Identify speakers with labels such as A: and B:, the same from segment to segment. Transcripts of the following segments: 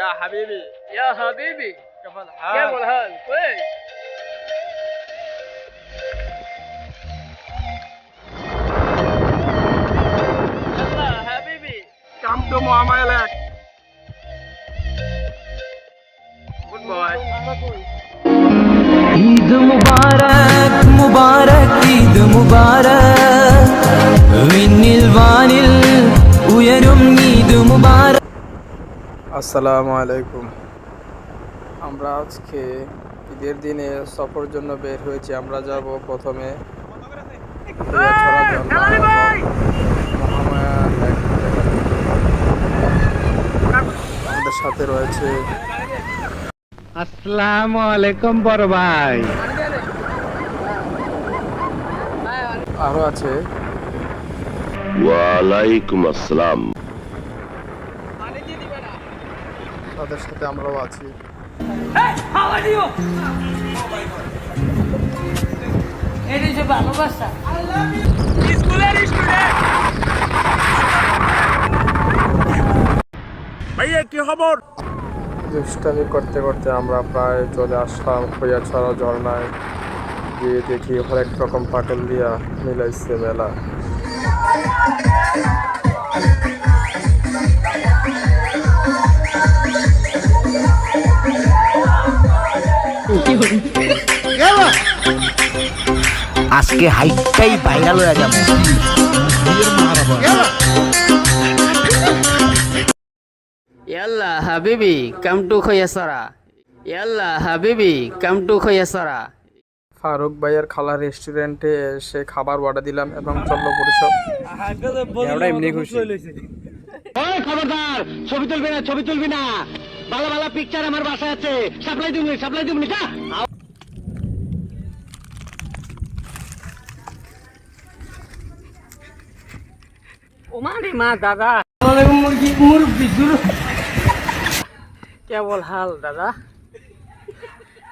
A: يا حبيبي.
B: يا حبيبي.
A: كيف
B: كيف
A: الحال؟
B: الحال كويس. يلا حبيبي.
A: Come to Muhammad আসসালামু আলাইকুম। আমরা আজকে ঈদের দিনে সফর জন্য বের হয়েছি। আমরা যাব প্রথমে। আমাদের সাথে রয়েছে
C: আসসালামু আলাইকুম বড় ভাই।
A: আরও আছে।
D: ওয়ালাইকুম আসসালাম।
A: তাদের সাথে আমরাও আছি।
B: এটা যে ভালোবাসা
A: দুষ্টামি করতে করতে আমরা প্রায় চলে আসলাম খৈয়াছড়া ঝর্ণায় গিয়ে দেখি হরেক রকম পাটল দিয়া মিলাইছে মেলা।
E: আজকে হাইটটাই ভাইরাল হয়ে যাব।
B: ইয়াল্লা হাবিবি কাম টু খৈয়াসারা ইয়াল্লা হাবিবি কাম টু খৈয়াসারা
A: ফারুক ভাইয়ের খালা রেস্টুরেন্টে সে খাবার অর্ডার দিলাম এবং চলল পরিষদ। এমনি খুশি।
C: খবরদার ছবি তুলবি না ছবি তুলবি না। ভালো ভালো পিকচার আমার আছে। সাপ্লাই দিবনি সাপ্লাই দিবনি যা।
B: ওমারে মা দাদা। কেবল হাল দাদা।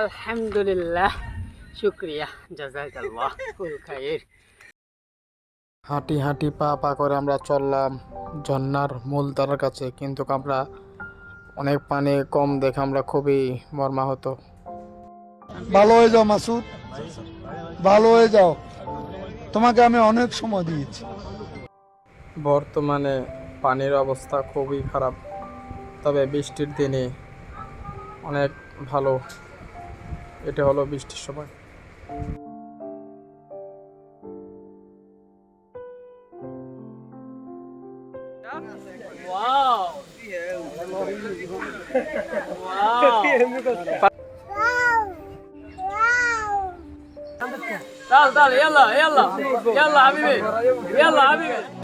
B: আলহামদুলিল্লাহ শুক্রিয়া জাজাকাল্লাহ ফুল খায়ের
A: হাঁটি হাঁটি পা পা করে আমরা চললাম ঝর্ণার মূল দ্বারার কাছে। কিন্তু আমরা অনেক পানি কম দেখে আমরা খুবই মর্মাহত।
F: ভালো হয়ে যাও মাসুদ। ভালো হয়ে যাও। তোমাকে আমি অনেক সময় দিয়েছি।
A: বর্তমানে পানির অবস্থা খুবই খারাপ তবে বৃষ্টির দিনে অনেক ভালো এটা হলো বৃষ্টির সময়
B: ওয়াও ওয়াও تعال تعال يلا يلا يلا حبيبي يلا حبيبي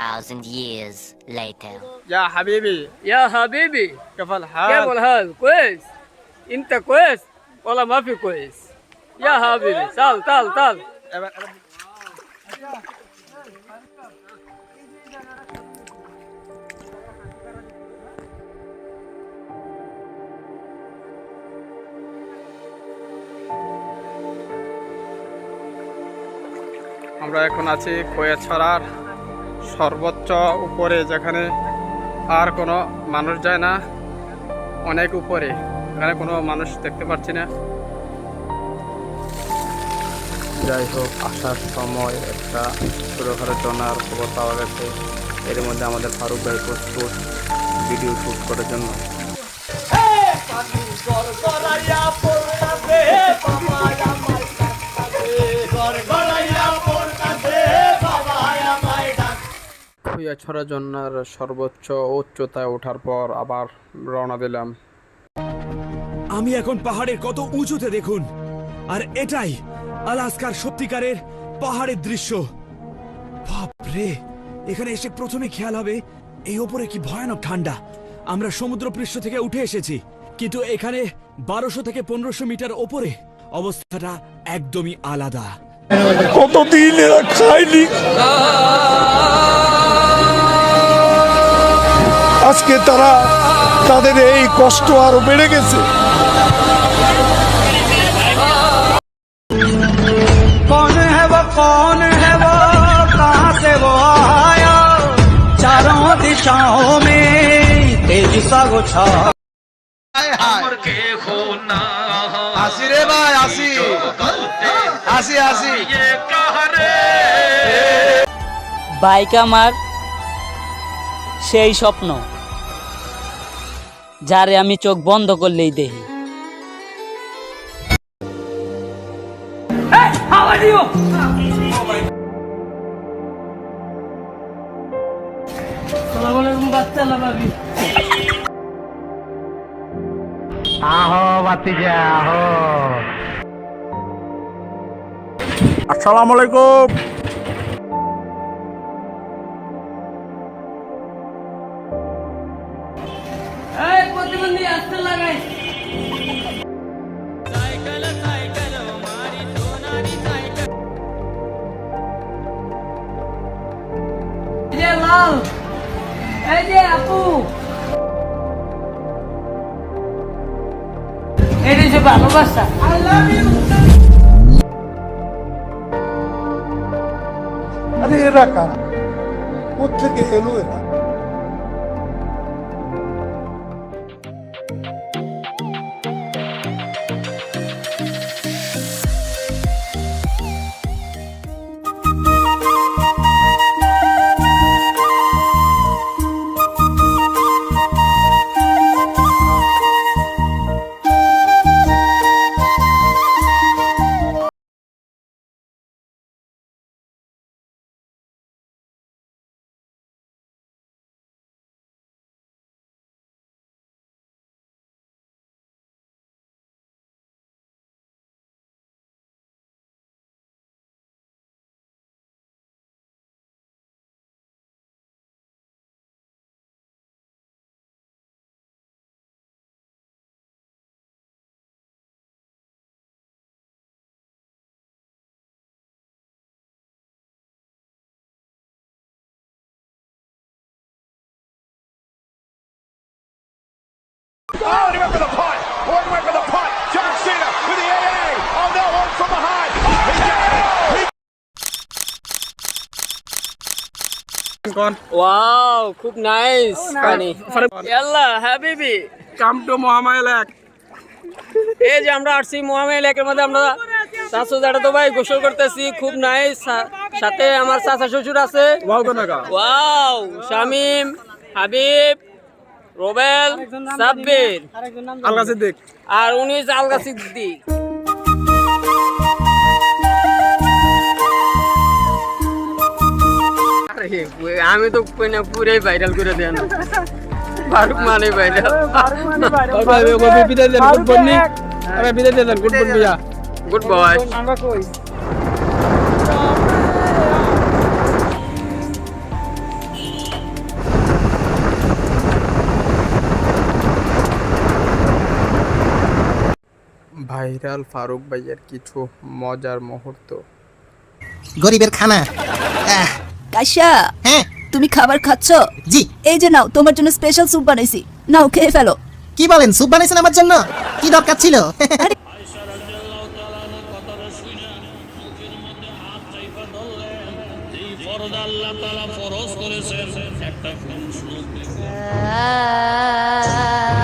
G: 2,000 years later.
A: يا حبيبي
B: يا حبيبي
A: كيف الحال؟
B: كيف
A: الحال؟
B: كويس؟ أنت كويس؟ والله ما في كويس. يا حبيبي تعال تعال تعال.
A: আমরা এখন আছি খোয়াছড়ার সর্বোচ্চ উপরে, যেখানে আর কোনো মানুষ যায় না, অনেক উপরে। এখানে কোনো মানুষ দেখতে পাচ্ছি না। যাই হোক, আসার সময় একটা ছোটোখাটো জনার খবর পাওয়া গেছে। এর মধ্যে আমাদের ফারুক ভাই প্রস্তুত ভিডিও শ্যুট করার জন্য। ছড়া জন্নার সর্বোচ্চ উচ্চতায় ওঠার পর আবার রওনা দিলাম।
D: আমি এখন পাহাড়ের কত উঁচুতে দেখুন, আর এটাই আলাস্কার সত্যিকারের পাহাড়ের দৃশ্য। বাপরে, এখানে এসে প্রথমে খেয়াল হবে, এই ওপরে কি ভয়ানক ঠান্ডা। আমরা সমুদ্র পৃষ্ঠ থেকে উঠে এসেছি, কিন্তু এখানে বারোশো থেকে পনেরোশো মিটার ওপরে অবস্থাটা একদমই আলাদা।
F: কতদিন এরা খায়নি আজকে তারা তাদের এই কষ্ট আরো বেড়ে গেছে
H: कौन है वो कौन है वो कहाँ से वो आया चारों दिशाओं में तेज सा वो छा
F: আসি রে ভাই আসি আসি আসি।
I: বাইক আমার সেই স্বপ্ন। যারে আমি চোখ বন্ধ করলেই দেখি
E: আহো বাতিজা আহো।
A: আসসালামু আলাইকুম।
B: এই যে ভালোবাসা
F: আরে এরা কারা কোথেকে এলো এরা?
A: কোন।
B: ওয়াও খুব নাইস পানি ইয়াল্লা হাবিবি
A: কাম টু মোহাম্মদ এক
B: এই যে আমরা আসছি মোহামেদ একের মধ্যে আমরা চাচু জাটা তো ভাই গোসল করতেছি খুব নাইস সাথে আমার চাচা শ্বশুর আছে।
A: ওয়াও
B: শামিম হাবিব রোবেল সাব্বির।
A: আলগা সিদ্দিক
B: আর উনি হচ্ছে আলগা সিদ্দিক আমি তো কইনা পুরাই ভাইরাল করে দেন। ফারুক মানে ভাইরাল
A: বিদায় দেন গুড মর্নিং আরে বিদায় দেন গুড মর্নিং ভাইয়া।
B: গুড বয়
A: ভাইরাল ফারুক ভাইয়ের কিছু মজার মুহূর্ত।
E: গরিবের খানা। আহ,
J: কাশা
E: হ্যাঁ?
J: তুমি খাবার খাচ্ছ?
E: জি।
J: এই যে নাও তোমার জন্য স্পেশাল স্যুপ বানাইছি। নাও খেয়ে ফেলো।
E: কি বলেন স্যুপ বানাইছেন আমার জন্য? কি দরকার ছিল?
G: Ah